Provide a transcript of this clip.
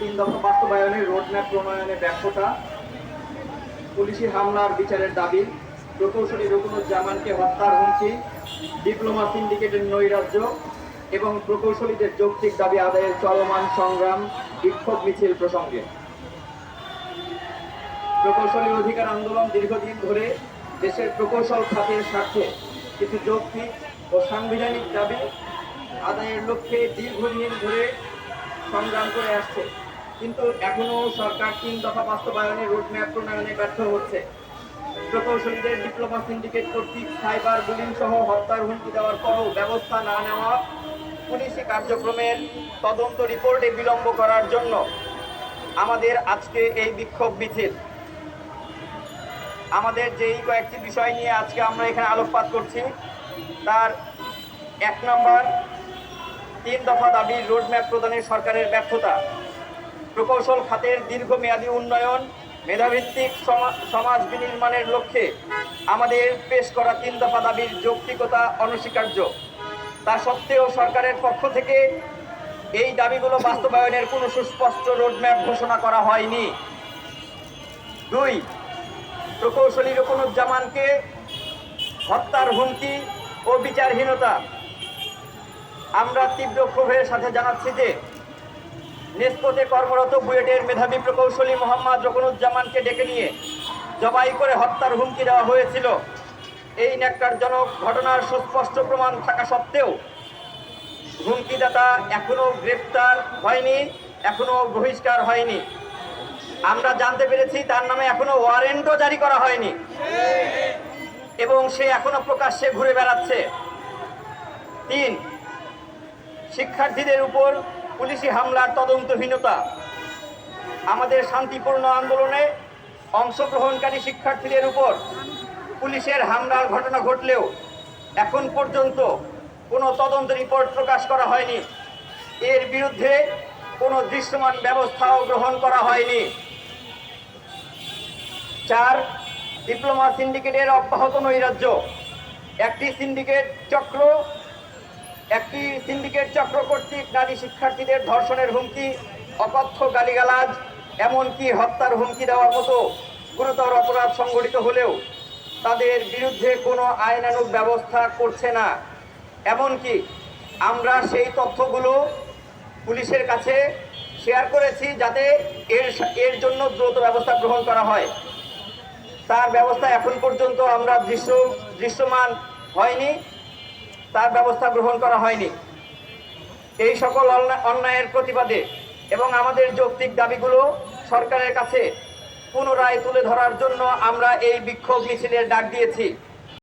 তিন দফা বাস্তবায়নে, রোডম্যাপ প্রণয়নে ব্যর্থতা, পুলিশি হামলার বিচারের দাবি, প্রকৌশলী রকুনুজ্জামানকে হত্যার হুমকি, ডিপ্লোমা সিন্ডিকেটের নৈরাজ্য এবং প্রকৌশলীদের যৌক্তিক দাবি আদায়ের চলমান সংগ্রাম, বিক্ষোভ মিছিল প্রসঙ্গে। প্রকৌশলী অধিকার আন্দোলন দীর্ঘদিন ধরে দেশের প্রকৌশল খাতের স্বার্থে কিছু যৌক্তিক ও সাংবিধানিক দাবি আদায়ের লক্ষ্যে দীর্ঘদিন ধরে সংগ্রাম করে আসছে। কিন্তু এখনও সরকার তিন দফা বাস্তবায়নে রোডম্যাপ প্রণয়নে ব্যর্থ হচ্ছে। প্রকৌশলীদের ডিপ্লোমা সিন্ডিকেট কর্তৃক সাইবার বুলিং সহ হত্যার হুমকি দেওয়ার পরও ব্যবস্থা না নেওয়া পুলিশি কার্যক্রমের তদন্ত রিপোর্টে বিলম্ব করার জন্য আমাদের আজকে এই বিক্ষোভ মিছিল। আমাদের যেই কয়েকটি বিষয় নিয়ে আজকে আমরা এখানে আলোকপাত করছি, তার এক নম্বর, তিন দফা দাবির রোডম্যাপ প্রদানে সরকারের ব্যর্থতা। প্রকৌশল খাতের দীর্ঘমেয়াদী উন্নয়ন মেধাভিত্তিক সমা- সমাজ বিনির্মাণের লক্ষ্যে আমাদের পেশ করা তিন দফা দাবির যৌক্তিকতা অনস্বীকার্য। তা সত্ত্বেও সরকারের পক্ষ থেকে এই দাবিগুলো বাস্তবায়নের কোনো সুস্পষ্ট রোডম্যাপ ঘোষণা করা হয়নি। দুই, প্রকৌশলী রকুনুজ্জামানকে হত্যার হুমকি ও বিচারহীনতা। আমরা তীব্র ক্ষোভের সাথে জানাচ্ছি যে নেস্কোতে কর্মরত বুয়েটের মেধাবী প্রকৌশলী মোহাম্মদ রকুনুজ্জামানকে ডেকে নিয়ে জবাই করে হত্যার হুমকি দেওয়া হয়েছিল। এই ন্যাক্কারজনক ঘটনার সুস্পষ্ট প্রমাণ থাকা সত্ত্বেও হুমকিদাতা এখনও গ্রেপ্তার হয়নি এখনও বহিষ্কার হয়নি। আমরা জানতে পেরেছি তার নামে এখনও ওয়ারেন্টও জারি করা হয়নি এবং সে এখনও প্রকাশ্যে ঘুরে বেড়াচ্ছে। তিন, শিক্ষার্থীদের উপর পুলিশি হামলার তদন্তহীনতা। আমাদের শান্তিপূর্ণ আন্দোলনে অংশগ্রহণকারী শিক্ষার্থীদের উপর পুলিশের হামলার ঘটনা ঘটলেও এখন পর্যন্ত কোনো তদন্ত রিপোর্ট প্রকাশ করা হয়নি। এর বিরুদ্ধে কোনো দৃশ্যমান ব্যবস্থাও গ্রহণ করা হয়নি। চার, ডিপ্লোমা সিন্ডিকেটের অব্যাহত নৈরাজ্য। একটি সিন্ডিকেট চক্র একটি সিন্ডিকেট চক্র কর্তৃক নারী শিক্ষার্থীদের ধর্ষণের হুমকি, অকথ্য গালিগালাজ, এমনকি হত্যার হুমকি দেওয়ার মতো গুরুতর অপরাধ সংঘটিত হলেও তাদের বিরুদ্ধে কোনো আইনানুগ ব্যবস্থা করছে না। এমনকি আমরা সেই তথ্যগুলো পুলিশের কাছে শেয়ার করেছি যাতে এর এর জন্য দ্রুত ব্যবস্থা গ্রহণ করা হয়। তার ব্যবস্থা এখন পর্যন্ত আমরা দৃশ্য, দৃশ্যমান হয়নি। তার ব্যবস্থা গ্রহণ করা হয়নি। এই সকল অন্যা- অন্যায়ের প্রতিবাদে এবং আমাদের যৌক্তিক দাবিগুলো সরকারের কাছে পুনরায় তুলে ধরার জন্য আমরা এই বিক্ষোভ মিছিলের ডাক দিয়েছি।